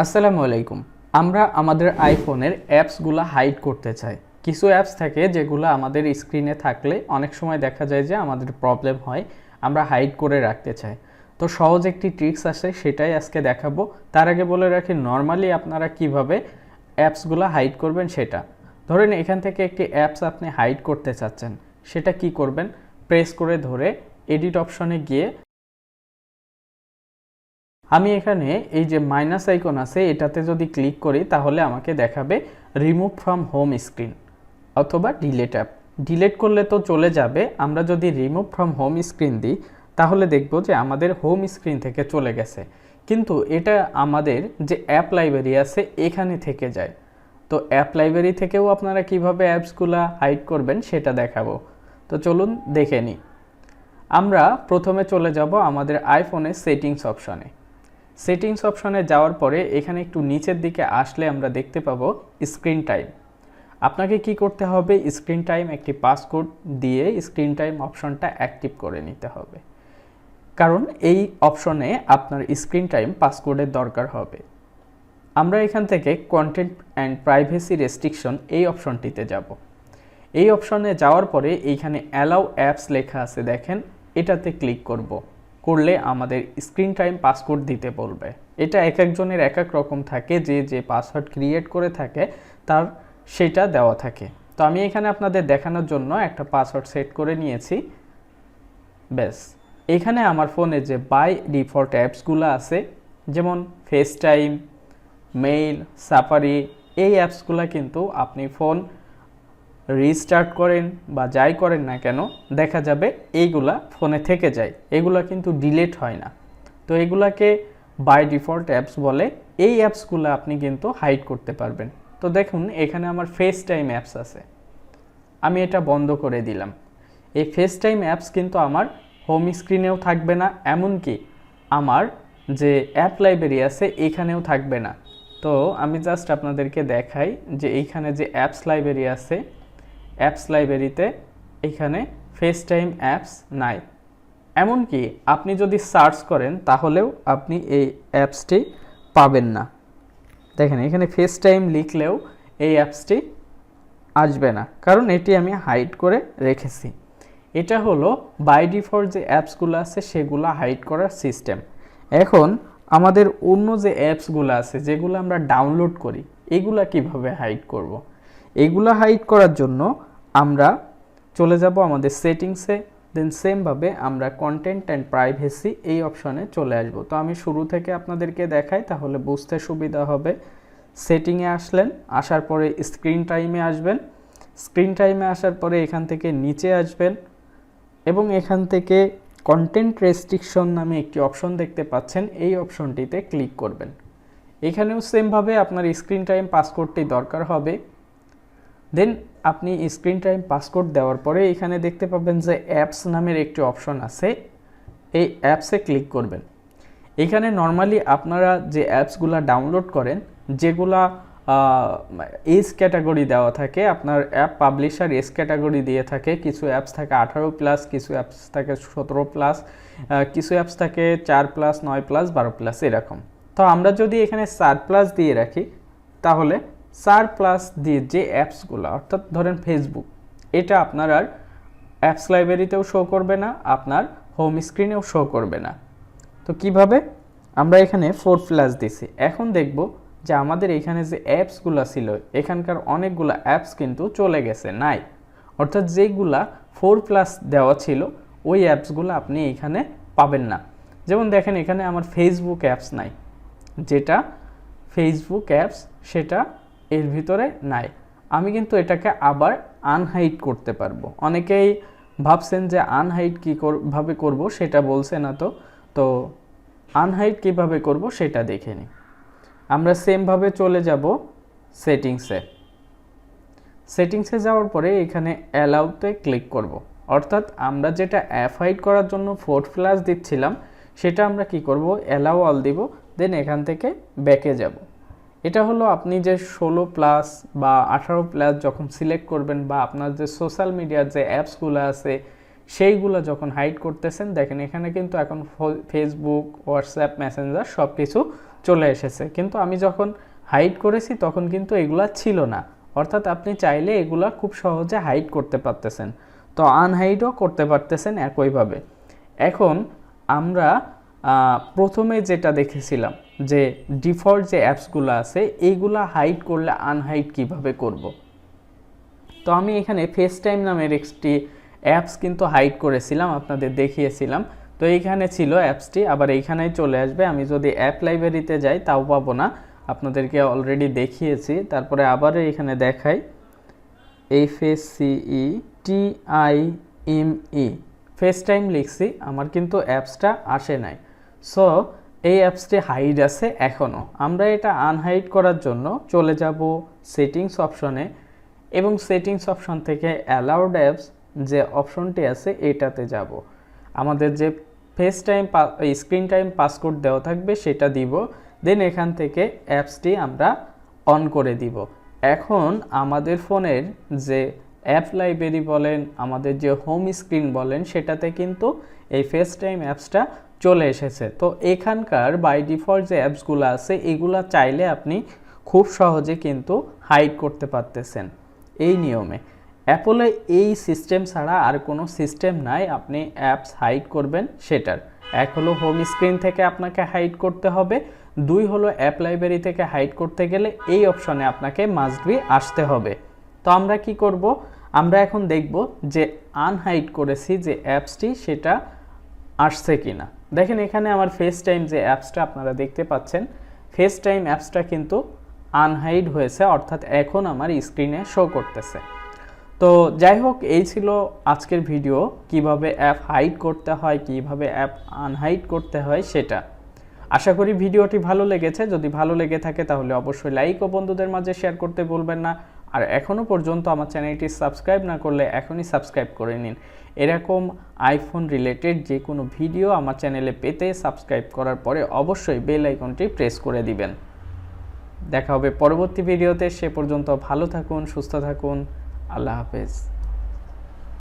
আসসালামু আলাইকুম। আমরা আমাদের আইফোনের অ্যাপসগুলো হাইড করতে চাই। কিছু অ্যাপস থাকে যেগুলো আমাদের স্ক্রিনে থাকলে অনেক সময় দেখা যায় যে আমাদের প্রবলেম হয়, আমরা হাইড করে রাখতে চাই। তো সহজ একটি ট্রিক্স আছে, সেটাই আজকে দেখাবো। তার আগে বলে রাখি, নর্মালি আপনারা কীভাবে অ্যাপসগুলো হাইড করবেন সেটা। ধরেন এখান থেকে একটি অ্যাপস আপনি হাইড করতে চাচ্ছেন, সেটা কি করবেন? প্রেস করে ধরে এডিট অপশনে গিয়ে আমি এখানে এই যে মাইনাস আইকন আছে, এটাতে যদি ক্লিক করি, তাহলে আমাকে দেখাবে রিমুভ ফ্রম হোম স্ক্রিন অথবা ডিলেট অ্যাপ ডিলেট করলে তো চলে যাবে। আমরা যদি রিমুভ ফ্রম হোম স্ক্রিন দিই, তাহলে দেখব যে আমাদের হোম স্ক্রিন থেকে চলে গেছে। কিন্তু এটা আমাদের যে অ্যাপ লাইব্রেরি আছে, এখানে থেকে যায়। তো অ্যাপ লাইব্রেরি থেকেও আপনারা কীভাবে অ্যাপসগুলো হাইড করবেন, সেটা দেখাবো। তো চলুন দেখে নিই। আমরা প্রথমে চলে যাব আমাদের আইফোনের সেটিংস অপশনে সেটিংস অপশনে যাওয়ার পরে এখানে একটু নিচের দিকে আসলে আমরা দেখতে পাবো স্ক্রিন টাইম আপনাকে কি করতে হবে? স্ক্রিন টাইম একটি পাসকোড দিয়ে স্ক্রিন টাইম অপশনটা অ্যাক্টিভ করে নিতে হবে। কারণ এই অপশনে আপনার স্ক্রিন টাইম পাসকোডের দরকার হবে। আমরা এখান থেকে কন্টেন্ট অ্যান্ড প্রাইভেসি রেস্ট্রিকশন এই অপশনটিতে যাব। এই অপশনে যাওয়ার পরে এইখানে অ্যালাউ অ্যাপস লেখা আছে দেখেন, এটাতে ক্লিক করব। করলে আমাদের স্ক্রিন টাইম পাসকোড দিতে বলবে। এটা এক একজনের এক এক রকম থাকে, যে যে পাসওয়ার্ড ক্রিয়েট করে থাকে, তার সেটা দেওয়া থাকে। তো আমি এখানে আপনাদের দেখানোর জন্য একটা পাসওয়ার্ড সেট করে নিয়েছি। ব্যাস। এখানে আমার ফোনে যে বাই ডিফল্ট অ্যাপসগুলো আছে, যেমন ফেস টাইম মেইল সাফারি এই অ্যাপসগুলো কিন্তু আপনি ফোন রিস্টার্ট করেন বা যাই করেন না কেন, দেখা যাবে এইগুলা ফোনে থেকে যায়। এগুলা কিন্তু ডিলেট হয় না। তো এগুলাকে বাই ডিফল্ট অ্যাপস বলে, এই অ্যাপসগুলো আপনি কিন্তু হাইড করতে পারবেন। তো দেখুন, এখানে আমার ফেস টাইম অ্যাপস আছে। আমি এটা বন্ধ করে দিলাম। এই ফেস টাইম অ্যাপস কিন্তু আমার হোম স্ক্রিনেও থাকবে না, এমনকি আমার যে অ্যাপ লাইব্রেরি আছে, এখানেও থাকবে না। তো আমি জাস্ট আপনাদেরকে দেখাই যে এইখানে যে অ্যাপস লাইব্রেরি আছে অ্যাপস লাইব্রেরিতে এখানে ফেস টাইম অ্যাপস নাই। এমনকি আপনি যদি সার্চ করেন, তাহলেও আপনি এই অ্যাপসটি পাবেন না। দেখেন, এখানে ফেস টাইম লিখলেও এই অ্যাপসটি আসবে না। কারণ এটি আমি হাইড করে রেখেছি। এটা হলো বাই ডিফল্ট যে অ্যাপসগুলো আছে, সেগুলো হাইড করার সিস্টেম এখন আমাদের অন্য যে অ্যাপসগুলো আছে, যেগুলো আমরা ডাউনলোড করি, এগুলা কীভাবে হাইড করব। এগুলো হাইড করার জন্য আমরা চলে যাব আমাদের সেটিংসে দেন সেমভাবে আমরা কন্টেন্ট অ্যান্ড প্রাইভেসি এই অপশনে চলে আসব। তো আমি শুরু থেকে আপনাদেরকে দেখাই, তাহলে বুঝতে সুবিধা হবে। সেটিংয়ে আসলেন, আসার পরে স্ক্রিন টাইমে আসবেন। স্ক্রিন টাইমে আসার পরে এখান থেকে নিচে আসবেন এবং এখান থেকে কন্টেন্ট রেস্ট্রিকশন নামে একটি অপশন দেখতে পাচ্ছেন, এই অপশনটিতে ক্লিক করবেন। এখানেও সেমভাবে আপনার স্ক্রিন টাইম পাসকোডটি দরকার হবে। দেন আপনি স্ক্রিন টাইম পাসকোড দেওয়ার পরে এখানে দেখতে পাবেন যে অ্যাপস নামের একটি অপশন আছে। এই অ্যাপসে ক্লিক করবেন। এখানে নর্মালি আপনারা যে অ্যাপসগুলো ডাউনলোড করেন, যেগুলা এজ ক্যাটাগরি দেওয়া থাকে, আপনার অ্যাপ পাবলিশার এজ ক্যাটাগরি দিয়ে থাকে, কিছু অ্যাপস থাকে আঠারো প্লাস কিছু অ্যাপস থাকে সতেরো প্লাস কিছু অ্যাপস থাকে চার প্লাস নয় প্লাস বারো প্লাস এরকম। তো আমরা যদি এখানে চার প্লাস দিয়ে রাখি, তাহলে চার প্লাস দিয়ে যে অ্যাপসগুলো, অর্থাৎ ধরেন ফেসবুক এটা আপনার আর অ্যাপস লাইব্রেরিতেও শো করবে না, আপনার হোম স্ক্রিনেও শো করবে না। তো কীভাবে? আমরা এখানে ফোর প্লাস দিছি। এখন দেখব যে আমাদের এখানে যে অ্যাপসগুলো ছিল, এখানকার অনেকগুলো অ্যাপস কিন্তু চলে গেছে, নাই। অর্থাৎ যেগুলা ফোর প্লাস দেওয়া ছিল, ওই অ্যাপসগুলো আপনি এখানে পাবেন না। যেমন দেখেন এখানে আমার ফেসবুক অ্যাপস নাই। যেটা ফেসবুক অ্যাপস, সেটা এর ভিতরে নাই। আমি কিন্তু এটাকে আবার আনহাইড করতে পারব। অনেকেই ভাবছেন যে আনহাইড কী ভাবে করব, সেটা বলছে না তো। তো আনহাইড কীভাবে করব, সেটা দেখে নিই। আমরা সেমভাবে চলে যাব সেটিংসে সেটিংসে যাওয়ার পরে এখানে অ্যালাউতে ক্লিক করব। অর্থাৎ আমরা যেটা অ্যাপ হাইড করার জন্য ফোর্থ ফ্লাস দিচ্ছিলাম, সেটা আমরা কি করব? অ্যালাউ অল দিব দেন এখান থেকে ব্যাকে যাব। এটা হলো আপনি যে ষোলো প্লাস বা আঠারো প্লাস যখন সিলেক্ট করবেন বা আপনার যে সোশ্যাল মিডিয়ার যে অ্যাপসগুলো আছে, সেইগুলো যখন হাইড করতেছেন, দেখেন এখানে কিন্তু এখন ফেসবুক হোয়াটসঅ্যাপ মেসেঞ্জার সব কিছু চলে এসেছে। কিন্তু আমি যখন হাইড করেছি তখন কিন্তু এগুলা ছিল না। অর্থাৎ আপনি চাইলে এগুলা খুব সহজে হাইড করতে পারতেছেন। তো আনহাইডও করতে পারতেছেন একইভাবে। এখন আমরা প্রথমে যেটা দেখেছিলাম যে ডিফল্ট যে অ্যাপসগুলো আছে, এইগুলা হাইড করলে আনহাইড কীভাবে করব। তো আমি এখানে ফেস টাইম নামের একটি অ্যাপস কিন্তু হাইড করেছিলাম, আপনাদের দেখিয়েছিলাম। তো এইখানে ছিল অ্যাপসটি, আবার এইখানেই চলে আসবে। আমি যদি অ্যাপ লাইব্রেরিতে যাই, তাও পাবো না। আপনাদেরকে অলরেডি দেখিয়েছি। তারপরে আবার এখানে দেখাই। F S C E T I M E face time লিখছি, আমার কিন্তু অ্যাপসটা আসে নাই। সো এই অ্যাপসটি হাইড আছে এখনও আমরা এটা আনহাইড করার জন্য চলে যাব সেটিংস অপশনে এবং সেটিংস অপশন থেকে অ্যালাউড অ্যাপস যে অপশনটি আছে এটাতে যাব। আমাদের যে face time screen time passcode দেওয়া থাকবে সেটা দিব। দেন এখান থেকে অ্যাপসটি আমরা অন করে দিব। এখন আমাদের ফোনের যে অ্যাপ লাইব্রেরি বলেন, আমাদের যে হোম স্ক্রিন বলেন, সেটাতে কিন্তু এই ফেস টাইম অ্যাপসটা চলে এসেছে। তো এখানকার বাই ডিফল্ট যে অ্যাপসগুলো আছে, এগুলা চাইলে আপনি খুব সহজে কিন্তু হাইড করতে পারতেছেন এই নিয়মে। অ্যাপলে এই সিস্টেম ছাড়া আর কোনো সিস্টেম নাই, আপনি অ্যাপস হাইড করবেন সেটার। এক হলো হোম স্ক্রিন থেকে আপনাকে হাইড করতে হবে, দুই হলো অ্যাপ লাইব্রেরি থেকে হাইড করতে গেলে এই অপশনে আপনাকে মাস্ট বি আসতে হবে। তো আমরা কি করব? আমরা এখন দেখব যে আনহাইড করেছি যে অ্যাপসটি সেটা আসছে কিনা। দেখেন এখানে আমার ফেস টাইম যে অ্যাপসটা আপনারা দেখতে পাচ্ছেন ফেস টাইম অ্যাপসটা কিন্তু আনহাইড হয়েছে, অর্থাৎ এখন আমার স্ক্রিনে শো করতেছে। তো যাই হোক, এই ছিল আজকের ভিডিও কীভাবে অ্যাপ হাইড করতে হয়, কীভাবে অ্যাপ আনহাইড করতে হয় সেটা। আশা করি ভিডিওটি ভালো লেগেছে, যদি ভালো লেগে থাকে তাহলে অবশ্যই লাইক ও বন্ধুদের মাঝে শেয়ার করতে বলবেন না। আর এখনও পর্যন্ত আমার চ্যানেলটি সাবস্ক্রাইব না করলে এখনই সাবস্ক্রাইব করে নিন। এরকম আইফোন রিলেটেড যে কোনো ভিডিও আমার চ্যানেলে পেতে সাবস্ক্রাইব করার পরে অবশ্যই বেল আইকনটি প্রেস করে দিবেন। দেখা হবে পরবর্তী ভিডিওতে সে পর্যন্ত ভালো থাকুন, সুস্থ থাকুন। আল্লাহ হাফেজ।